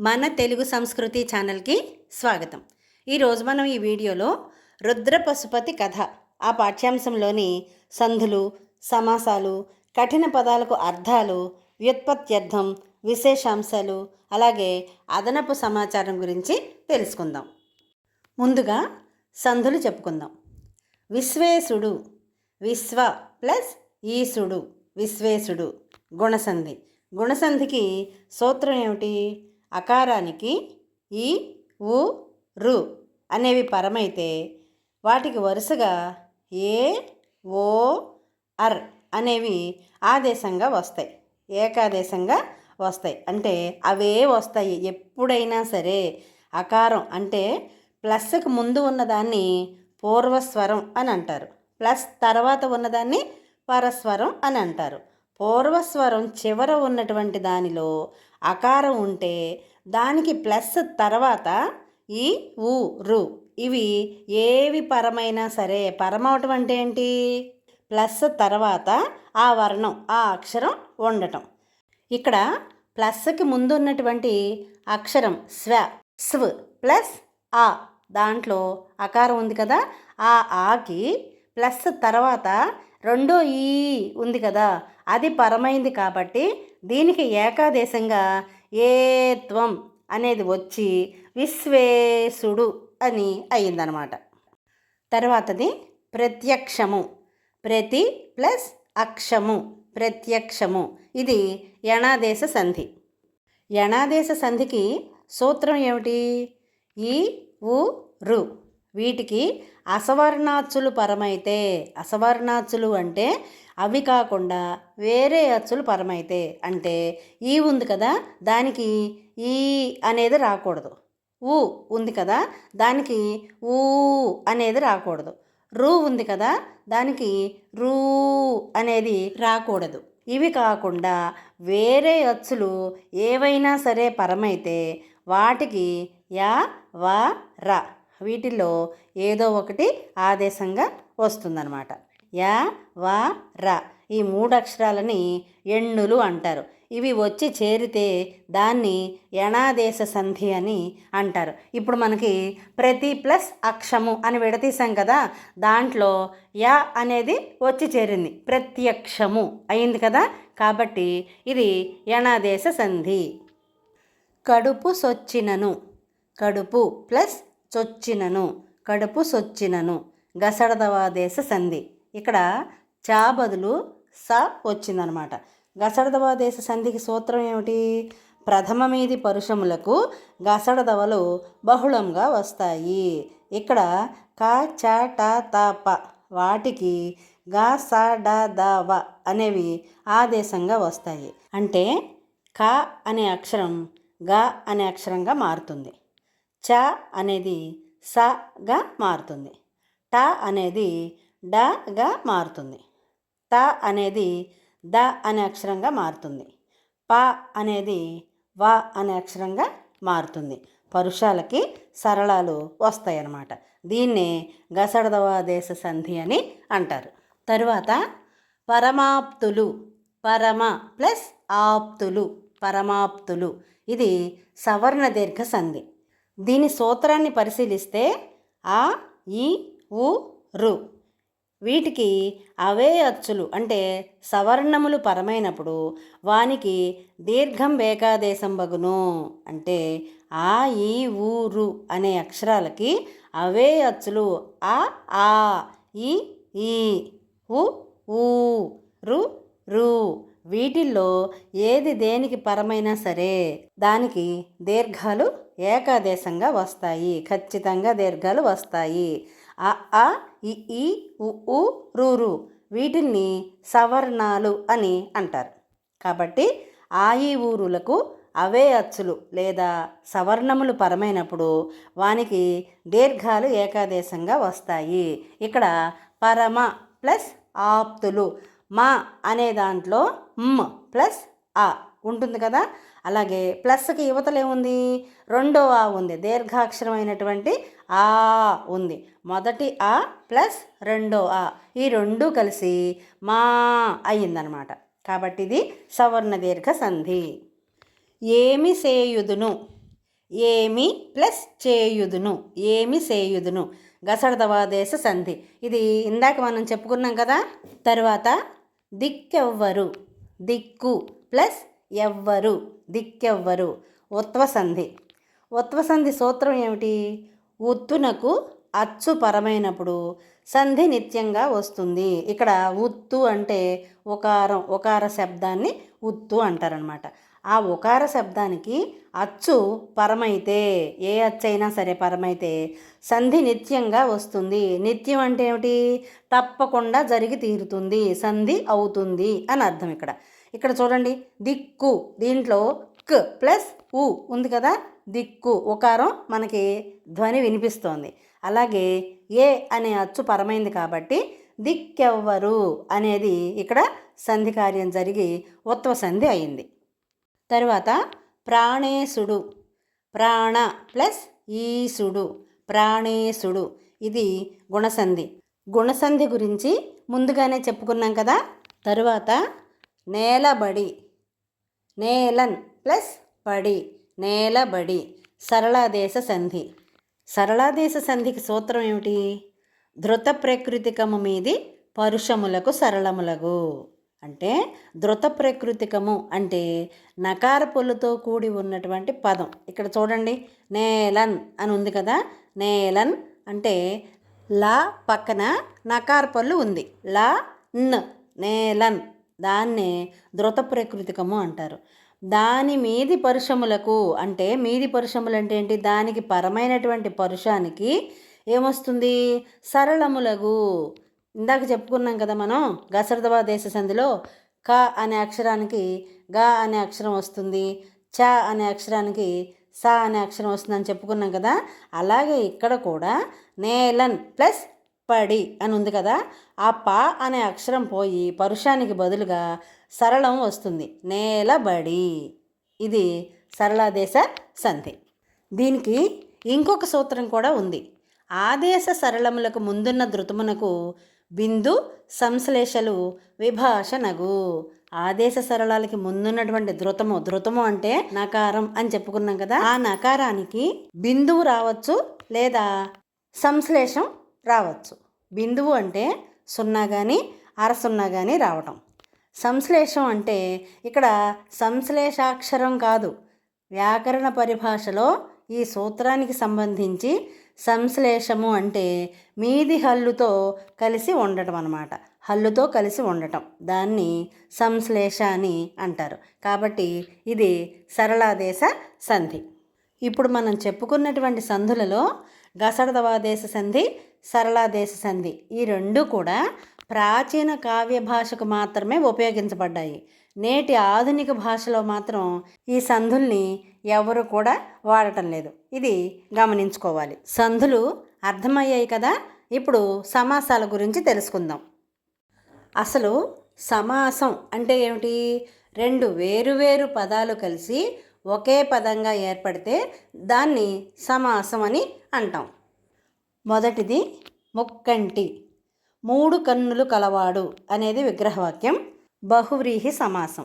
మన తెలుగు సంస్కృతి ఛానల్కి స్వాగతం. ఈరోజు మనం ఈ వీడియోలో రుద్ర పశుపతి కథ. ఆ పాఠ్యాంశంలోని సంధులు సమాసాలు కఠిన పదాలకు అర్థాలు వ్యుత్పత్త్యర్థం విశేషాంశాలు అలాగే అదనపు సమాచారం గురించి తెలుసుకుందాం. ముందుగా సంధులు చెప్పుకుందాం. విశ్వేశుడు విశ్వ ప్లస్ ఈశుడు విశ్వేశుడు గుణసంధి. గుణసంధికి సూత్రం ఏమిటి? అకారానికి ఈ ఉ రు అనేవి పరమైతే వాటికి వరుసగా ఏ ఓ అర్ అనేవి ఆదేశంగా వస్తాయి. ఏకాదేశంగా వస్తాయి. అంటే అవే వస్తాయి. ఎప్పుడైనా సరే అకారం అంటే ప్లస్కు ముందు ఉన్నదాన్ని పూర్వస్వరం అని అంటారు. ప్లస్ తర్వాత ఉన్నదాన్ని పరస్వరం అని అంటారు. పూర్వస్వరం చివర ఉన్నటువంటి దానిలో అకారం ఉంటే దానికి ప్లస్ తర్వాత ఈ ఊ రు. ఇవి ఏవి పరమైనా సరే పరమవటం అంటే ఏంటి? ప్లస్ తర్వాత ఆ వర్ణం ఆ అక్షరం ఉండటం. ఇక్కడ ప్లస్కి ముందు ఉన్నటువంటి అక్షరం స్వ స్వ్ ప్లస్ ఆ. దాంట్లో అకారం ఉంది కదా ఆ ఆకి ప్లస్ తర్వాత రెండో ఈ ఉంది కదా అది పరమైంది కాబట్టి దీనికి ఏకాదేశంగా ఏత్వం అనేది వచ్చి విశ్వేశుడు అని అయిందనమాట. తర్వాతది ప్రత్యక్షము ప్రతి ప్లస్ అక్షము ప్రత్యక్షము ఇది యణాదేశ సంధి. యణాదేశ సంధికి సూత్రం ఏమిటి? ఈ ఉ రు వీటికి అసవర్ణాచులు పరమైతే అసవర్ణాచులు అంటే అవి కాకుండా వేరే అచ్చులు పరమైతే అంటే ఈ ఉంది కదా దానికి ఈ అనేది రాకూడదు. ఊ ఉంది కదా దానికి ఊ అనేది రాకూడదు. రూ ఉంది కదా దానికి రూ అనేది రాకూడదు. ఇవి కాకుండా వేరే అచ్చులు ఏవైనా సరే పరమైతే వాటికి యా వా ర వీటిల్లో ఏదో ఒకటి ఆదేశంగా వస్తుందన్నమాట. యా వా ర ఈ మూడు అక్షరాలని ఎన్నులు అంటారు. ఇవి వచ్చి చేరితే దాన్ని యణాదేశ సంధి అని అంటారు. ఇప్పుడు మనకి ప్రతి ప్లస్ అక్షము అని విడతీసాం కదా దాంట్లో యా అనేది వచ్చి చేరింది. ప్రత్యక్షము అయింది కదా కాబట్టి ఇది యణాదేశ సంధి. కడుపు సొచ్చినను. కడుపు ప్లస్ చొచ్చినను కడుపు సొచ్చినను గసడదవాదేశ సంధి. ఇక్కడ చా బదులు స వచ్చిందనమాట. గసడదవాదేశ సంధికి సూత్రం ఏమిటి? ప్రథమ మీది పరుషములకు గసడదవలు బహుళంగా వస్తాయి. ఇక్కడ క చ ట త ప వాటికి గ స డ ద వ అనేవి ఆదేశంగా వస్తాయి. అంటే క అనే అక్షరం గ అనే అక్షరంగా మారుతుంది. చ అనేది సగా మారుతుంది. ట అనేది డగా మారుతుంది. త అనేది ద అనే అక్షరంగా మారుతుంది. ప అనేది వ అనే అక్షరంగా మారుతుంది. పరుషాలకి సరళాలు వస్తాయన్నమాట. దీన్నే గసడదవాదేశ సంధి అని అంటారు. తరువాత పరమాప్తులు పరమ ప్లస్ ఆప్తులు పరమాప్తులు. ఇది సవర్ణ దీర్ఘ సంధి. దీని సూత్రాన్ని పరిశీలిస్తే ఆ ఈ ఉ రు. వీటికి అవే అచ్చులు అంటే సవర్ణములు పరమైనప్పుడు వానికి దీర్ఘం వేకాదేశం బగును అంటే ఆ ఈ ఊరు అనే అక్షరాలకి అవే అచ్చులు ఆ ఆ ఈ ఈ ఉ ఊ రు రు. వీటిల్లో ఏది దేనికి పరమైనా సరే దానికి దీర్ఘాలు ఏకాదేశంగా వస్తాయి. ఖచ్చితంగా దీర్ఘాలు వస్తాయి. అ ఆ ఇ ఈ ఉ రూరు రు వీటిల్ని సవర్ణాలు అని అంటారు. కాబట్టి ఆ ఈ ఊరులకు అవే అచ్చులు లేదా సవర్ణములు పరమైనప్పుడు వానికి దీర్ఘాలు ఏకాదేశంగా వస్తాయి. ఇక్కడ పరమ ప్లస్ ఆప్తులు మా అనే దాంట్లో మ్ ప్లస్ ఆ ఉంటుంది కదా? అలాగే ప్లస్కి యువతలు ఏముంది? రెండో ఆ ఉంది. దీర్ఘాక్షరమైనటువంటి ఆ ఉంది. మొదటి ఆ ప్లస్ రెండో ఆ ఈ రెండు కలిసి మా అయ్యిందనమాట. కాబట్టి ఇది సవర్ణ దీర్ఘ సంధి. ఏమి సేయుదును? ఏమి ప్లస్ చేయుదును? ఏమి సేయుదును? గసడదవాదేశ సంధి. ఇది ఇందాక మనం చెప్పుకున్నాం కదా? తర్వాత దిక్కెవ్వరు. దిక్కు ప్లస్ ఎవ్వరు దిక్కెవ్వరు. ఉత్వ సంధి ఉత్వ సంధి సూత్రం ఏమిటి? ఉత్తునకు అచ్చు పరమైనప్పుడు సంధి నిత్యంగా వస్తుంది. ఇక్కడ ఉత్తు అంటే ఉకారం ఉకార శబ్దాన్ని ఉత్తు అంటారనమాట ఆ ఉకార శబ్దానికి అచ్చు పరమైతే ఏ అచ్చైనా సరే పరమైతే సంధి నిత్యంగా వస్తుంది. నిత్యం అంటే ఏమిటి? తప్పకుండా జరిగి తీరుతుంది సంధి అవుతుంది అని అర్థం ఇక్కడ. ఇక్కడ చూడండి దిక్కు. దీంట్లో క్ ప్లస్ ఉ ఉంది కదా? దిక్కు. ఉకారం మనకి ధ్వని వినిపిస్తోంది. అలాగే ఏ అనే అచ్చు పరమైంది కాబట్టి దిక్కెవ్వరు అనేది ఇక్కడ సంధి కార్యం జరిగి ఉత్వ సంధి అయింది. తరువాత ప్రాణేశుడు. ప్రాణ ప్లస్ ఈసుడు ప్రాణేశుడు. ఇది గుణసంధి. గుణసంధి గురించి ముందుగానే చెప్పుకున్నాం కదా? తరువాత నేలబడి నేలన్ ప్లస్ పడి నేలబడి సరళాదేశ సంధి. సరళాదేశ సంధికి సూత్రం ఏమిటి? ధృత ప్రకృతికము మీది పరుషములకు సరళములగు. అంటే ధృత ప్రకృతికము అంటే నకార పొల్లుతో కూడి ఉన్నటువంటి పదం. ఇక్కడ చూడండి నేలన్ అని ఉంది కదా? నేలన్ అంటే లా పక్కన నకార పళ్ళు ఉంది. లా న్ నేలన్. దాన్నే ధృత ప్రకృతికము అంటారు. దాని మీది పరుషములకు అంటే మీది పరుషములు అంటే ఏంటి? దానికి పరమైనటువంటి పరుషానికి ఏమొస్తుంది? సరళములగు. ఇందాక చెప్పుకున్నాం కదా మనం గసరదబా దేశ సంధిలో క అనే అక్షరానికి గ అనే అక్షరం వస్తుంది. చ అనే అక్షరానికి స అనే అక్షరం వస్తుందని చెప్పుకున్నాం కదా. అలాగే ఇక్కడ కూడా నేలన్ ప్లస్ పడి అని ఉంది కదా ఆ పా అనే అక్షరం పోయి పరుషానికి బదులుగా సరళం వస్తుంది. నేలబడి. ఇది సరళాదేశ సంధి. దీనికి ఇంకొక సూత్రం కూడా ఉంది. ఆదేశ సరళములకు ముందున్న ధృతమునకు బిందు సంశ్లేషలు విభాషణగు. ఆదేశ సరళాలకి ముందున్నటువంటి ధృతము ధృతము అంటే నకారం అని చెప్పుకున్నాం కదా ఆ నకారానికి బిందువు రావచ్చు లేదా సంశ్లేషం రావచ్చు. బిందువు అంటే సున్నా కానీ అర సున్నా కానీ రావటం. సంశ్లేషం అంటే ఇక్కడ సంశ్లేషాక్షరం కాదు. వ్యాకరణ పరిభాషలో ఈ సూత్రానికి సంబంధించి సంశ్లేషము అంటే మీది హల్లుతో కలిసి ఉండటం అన్నమాట. హల్లుతో కలిసి ఉండటం. దాన్ని సంశ్లేష అని అంటారు. కాబట్టి ఇది సరళాదేశ సంధి. ఇప్పుడు మనం చెప్పుకున్నటువంటి సంధులలో గసడదవాదేశ సంధి సరళాదేశ సంధి. ఈ రెండు కూడా ప్రాచీన కావ్య భాషకు మాత్రమే ఉపయోగించబడ్డాయి. నేటి ఆధునిక భాషలో మాత్రం ఈ సంధుల్ని ఎవరు కూడా వాడటం లేదు. ఇది గమనించుకోవాలి. సంధులు అర్థమయ్యాయి కదా? ఇప్పుడు సమాసాల గురించి తెలుసుకుందాం. అసలు సమాసం అంటే ఏమిటి? రెండు వేరువేరు పదాలు కలిసి ఒకే పదంగా ఏర్పడితే దాన్ని సమాసం అని అంటాం. మొదటిది ముక్కంటి. మూడు కన్నులు కలవాడు అనేది విగ్రహవాక్యం. బహువ్రీహి సమాసం.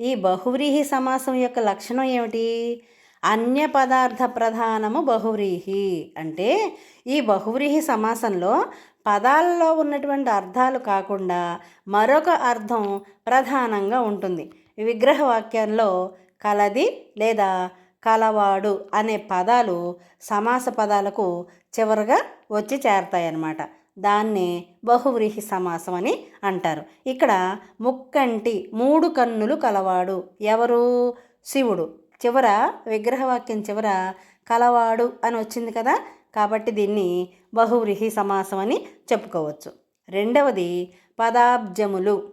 ఈ బహువ్రీహి సమాసం యొక్క లక్షణం ఏమిటి? అన్య పదార్థ ప్రధానము బహువ్రీహి. అంటే ఈ బహువ్రీహి సమాసంలో పదాలలో ఉన్నటువంటి అర్థాలు కాకుండా మరొక అర్థం ప్రధానంగా ఉంటుంది. విగ్రహవాక్యంలో కలది లేదా కలవాడు అనే పదాలు సమాస పదాలకు చివరగా వచ్చి చేరతాయన్నమాట. దాన్నే బహువ్రీహి సమాసం అని అంటారు. ఇక్కడ ముక్కంటి మూడు కన్నులు కలవాడు ఎవరు? శివుడు. చివర విగ్రహవాక్యం చివర కలవాడు అని వచ్చింది కదా? కాబట్టి దీన్ని బహువ్రీహి సమాసం అని చెప్పుకోవచ్చు. రెండవది పదాబ్జములు.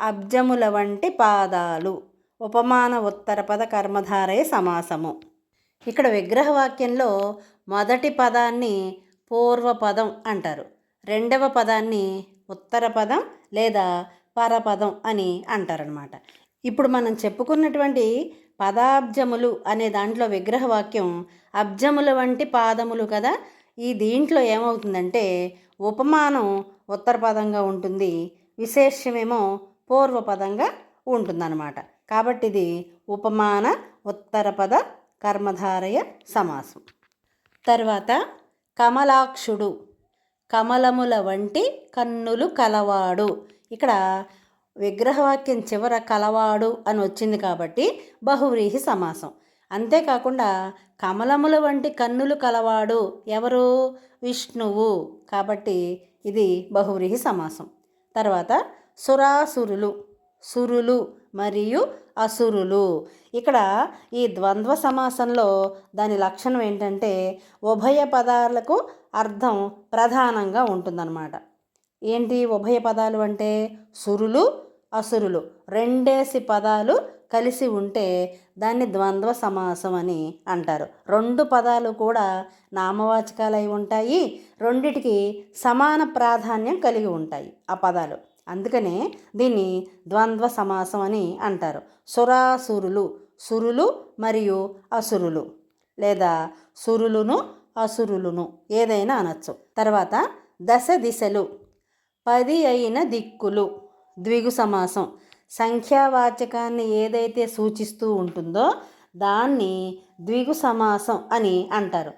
అబ్జముల వంటి పాదాలు. ఉపమాన ఉత్తర పద కర్మధారయ సమాసము. ఇక్కడ విగ్రహవాక్యంలో మొదటి పదాన్ని పూర్వపదం అంటారు. రెండవ పదాన్ని ఉత్తర పదం లేదా పరపదం అని అంటారనమాట ఇప్పుడు మనం చెప్పుకున్నటువంటి పదాబ్జములు అనే దాంట్లో విగ్రహవాక్యం అబ్జముల వంటి పాదములు కదా? ఈ దీంట్లో ఏమవుతుందంటే ఉపమానం ఉత్తర పదంగా ఉంటుంది విశేషమేమో పూర్వపదంగా ఉంటుందన్నమాట. కాబట్టి ఇది ఉపమాన ఉత్తరపద కర్మధారయ సమాసం. తర్వాత కమలాక్షుడు కమలముల వంటి కన్నులు కలవాడు. ఇక్కడ విగ్రహవాక్యం చివర కలవాడు అని వచ్చింది కాబట్టి బహువ్రీహి సమాసం. అంతేకాకుండా కమలముల వంటి కన్నులు కలవాడు ఎవరు? విష్ణువు. కాబట్టి ఇది బహువ్రీహి సమాసం. తర్వాత సురాసురులు సురులు మరియు అసురులు. ఇక్కడ ఈ ద్వంద్వ సమాసంలో దాని లక్షణం ఏంటంటే ఉభయ పదాలకు అర్థం ప్రధానంగా ఉంటుందన్నమాట. ఏంటి ఉభయ పదాలు అంటే సురులు అసురులు. రెండేసి పదాలు కలిసి ఉంటే దాన్ని ద్వంద్వ సమాసం అని అంటారు. రెండు పదాలు కూడా నామవాచకాలై ఉంటాయి. రెండిటికి సమాన ప్రాధాన్యం కలిగి ఉంటాయి ఆ పదాలు. అందుకనే దీన్ని ద్వంద్వ సమాసం అని అంటారు. సురాసురులు సురులు మరియు అసురులు లేదా సురులును అసురులును ఏదైనా అనొచ్చు. తర్వాత దశ దిశలు పది అయిన దిక్కులు ద్విగు సమాసం సంఖ్యావాచకాన్ని ఏదైతే సూచిస్తూ ఉంటుందో దాన్ని ద్విగు సమాసం అని అంటారు.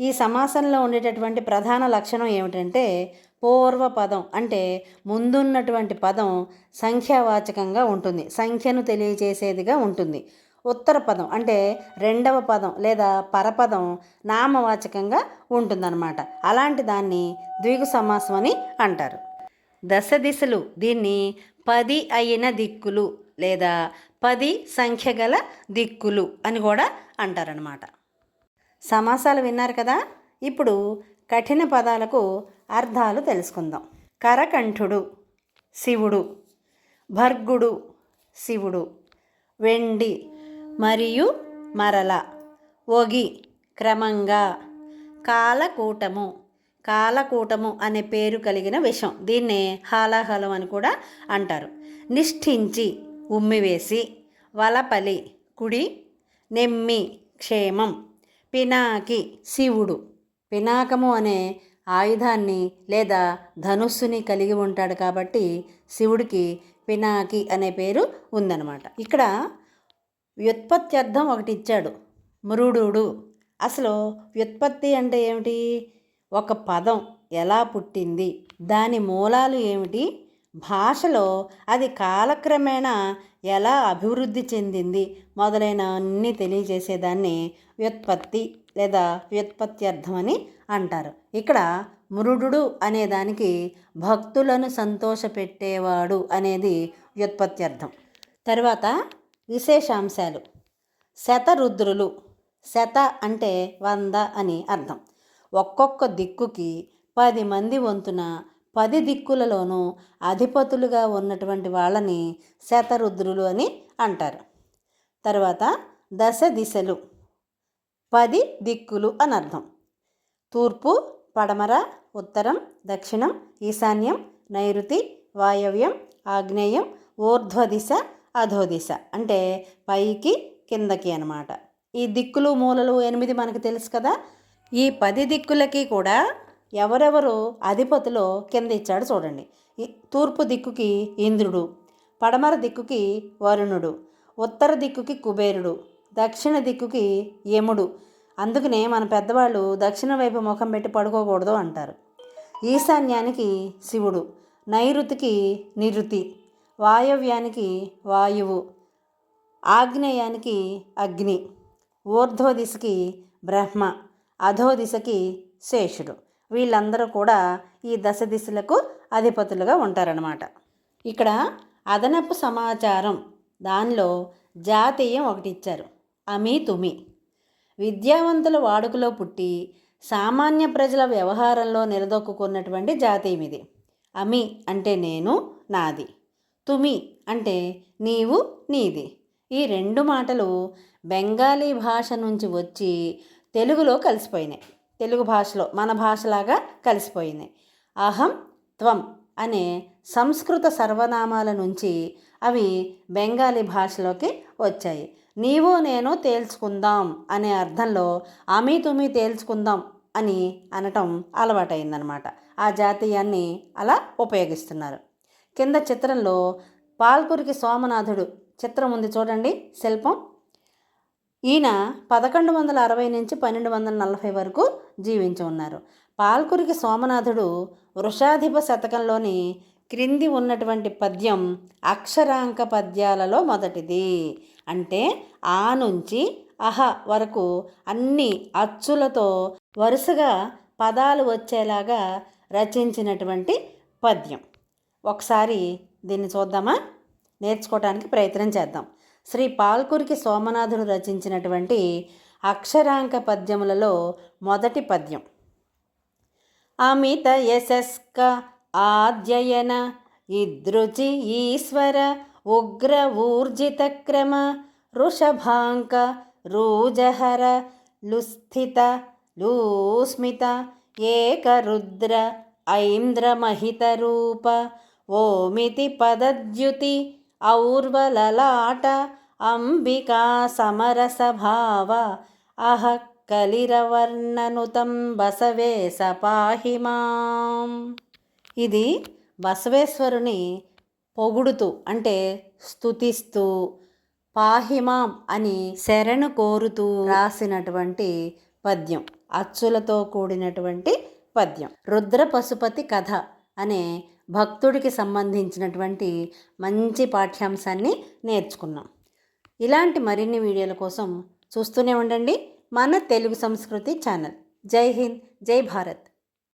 ఈ సమాసంలో ఉండేటటువంటి ప్రధాన లక్షణం ఏమిటంటే పూర్వ పదం అంటే ముందున్నటువంటి పదం సంఖ్యావాచకంగా ఉంటుంది. సంఖ్యను తెలియజేసేదిగా ఉంటుంది. ఉత్తర పదం అంటే రెండవ పదం లేదా పరపదం నామవాచకంగా ఉంటుందన్నమాట. అలాంటి దాన్ని ద్విగు సమాసం అని అంటారు. దశ దిశలు దీన్ని పది అయిన దిక్కులు లేదా పది సంఖ్య గల దిక్కులు అని కూడా అంటారనమాట సమాసాలు విన్నారు కదా? ఇప్పుడు కఠిన పదాలకు అర్థాలు తెలుసుకుందాం. కరకంఠుడు శివుడు భర్గుడు శివుడు వెండి మరియు మరల ఒగి క్రమంగా కాలకూటము కాలకూటము అనే పేరు కలిగిన విషం. దీన్నే హాలాహలం అని కూడా అంటారు. నిష్ఠించి ఉమ్మివేసి వలపలి కుడి నెమ్మి క్షేమం పినాకి శివుడు. పినాకము అనే ఆయుధాన్ని లేదా ధనుస్సుని కలిగి ఉంటాడు కాబట్టి శివుడికి పినాకి అనే పేరు ఉందన్నమాట. ఇక్కడ వ్యుత్పత్త్యర్థం ఒకటి ఇచ్చాడు. మృడుడు. అసలు వ్యుత్పత్తి అంటే ఏమిటి? ఒక పదం ఎలా పుట్టింది? దాని మూలాలు ఏమిటి? భాషలో అది కాలక్రమేణా ఎలా అభివృద్ధి చెందింది? మొదలైన అన్నీ తెలియజేసేదాన్ని వ్యుత్పత్తి లేదా వ్యుత్పత్త్యర్థం అని అంటారు. ఇక్కడ మృడు అనే దానికి భక్తులను సంతోషపెట్టేవాడు అనేది వ్యుత్పత్త్యర్థం. తర్వాత విశేషాంశాలు. శతరుద్రులు. శత అంటే వంద అని అర్థం. ఒక్కొక్క దిక్కుకి పది మంది వంతున పది దిక్కులలోనూ అధిపతులుగా ఉన్నటువంటి వాళ్ళని శతరుద్రులు అని అంటారు. తర్వాత దశ దిశలు పది దిక్కులు అని అర్థం. తూర్పు పడమర ఉత్తరం దక్షిణం ఈశాన్యం నైరుతి వాయవ్యం ఆగ్నేయం ఊర్ధ్వదిశ అధోదిశ అంటే పైకి కిందకి అనమాట ఈ దిక్కులు మూలలు ఎనిమిది మనకు తెలుసు కదా. ఈ పది దిక్కులకి కూడా ఎవరెవరు అధిపతిలో కింద ఇచ్చాడు చూడండి తూర్పు దిక్కుకి ఇంద్రుడు పడమర దిక్కుకి వరుణుడు ఉత్తర దిక్కుకి కుబేరుడు దక్షిణ దిక్కుకి యముడు. అందుకనే మన పెద్దవాళ్ళు దక్షిణ వైపు ముఖం పెట్టి పడుకోకూడదు అంటారు. ఈశాన్యానికి శివుడు నైరుతికి నిరుతి వాయవ్యానికి వాయువు ఆగ్నేయానికి అగ్ని ఊర్ధ్వ దిశకి బ్రహ్మ. అధో దిశకి శేషుడు. వీళ్ళందరూ కూడా ఈ దశ దిశలకు అధిపతులుగా ఉంటారనమాట ఇక్కడ అదనపు సమాచారం దానిలో జాతీయం ఒకటి ఇచ్చారు. అమి తుమి. విద్యావంతుల వాడుకలో పుట్టి సామాన్య ప్రజల వ్యవహారంలో నిలదొక్కున్నటువంటి జాతీయం ఇది. అమి అంటే నేను నాది. తుమి అంటే నీవు నీది. ఈ రెండు మాటలు బెంగాలీ భాష నుంచి వచ్చి తెలుగులో కలిసిపోయినాయి. తెలుగు భాషలో మన భాషలాగా కలిసిపోయినాయి. అహం త్వం అనే సంస్కృత సర్వనామాల నుంచి అవి బెంగాలీ భాషలోకి వచ్చాయి. నీవు నేను తేల్చుకుందాం అనే అర్థంలో అమి తుమి తేల్చుకుందాం అని అనటం అలవాటైందనమాట. ఆ జాతీయాన్ని అలా ఉపయోగిస్తున్నారు. కింద చిత్రంలో పాల్కురికి సోమనాథుడు చిత్రం ఉంది చూడండి శిల్పం. ఈయన పదకొండు వందల అరవై నుంచి పన్నెండు వందల నలభై వరకు జీవించి ఉన్నారు. పాల్కురికి సోమనాథుడు వృషాధిప శతకంలోని క్రింది ఉన్నటువంటి పద్యం అక్షరాంక పద్యాలలో మొదటిది. అంటే ఆ నుంచి అహ వరకు అన్ని అచ్చులతో వరుసగా పదాలు వచ్చేలాగా రచించినటువంటి పద్యం. ఒకసారి దీన్ని చూద్దామా? నేర్చుకోవడానికి ప్రయత్నం చేద్దాం. శ్రీ పాల్కురికి సోమనాథుడు రచించినటువంటి అక్షరాంక పద్యములలో మొదటి పద్యం. అమిత యశస్క ఆద్యయన ఇదృచి ఈశ్వర ఉగ్ర ఊర్జిత క్రమ వృషభాంక రూజహర లుస్థిత లూస్మిత ఏకరుద్ర ఐంద్రమహిత రూప ఓమితి పదద్యుతి ఔర్వలలాట అంబికా సమరసభావ అహ కలిరవర్ణనుతం బసవేశ పాహి మాం. ఇది బసవేశ్వరుని పొగుడుతూ అంటే స్తుతిస్తూ పాహిమాం అని శరణు కోరుతూ రాసినటువంటి పద్యం అచ్చులతో కూడినటువంటి పద్యం. రుద్ర పశుపతి కథ అనే భక్తుడికి సంబంధించినటువంటి మంచి పాఠ్యాంశాన్ని నేర్చుకున్నాం. ఇలాంటి మరిన్ని వీడియోల కోసం చూస్తూనే ఉండండి. మన తెలుగు సంస్కృతి ఛానల్. జై హింద్ జై భారత్.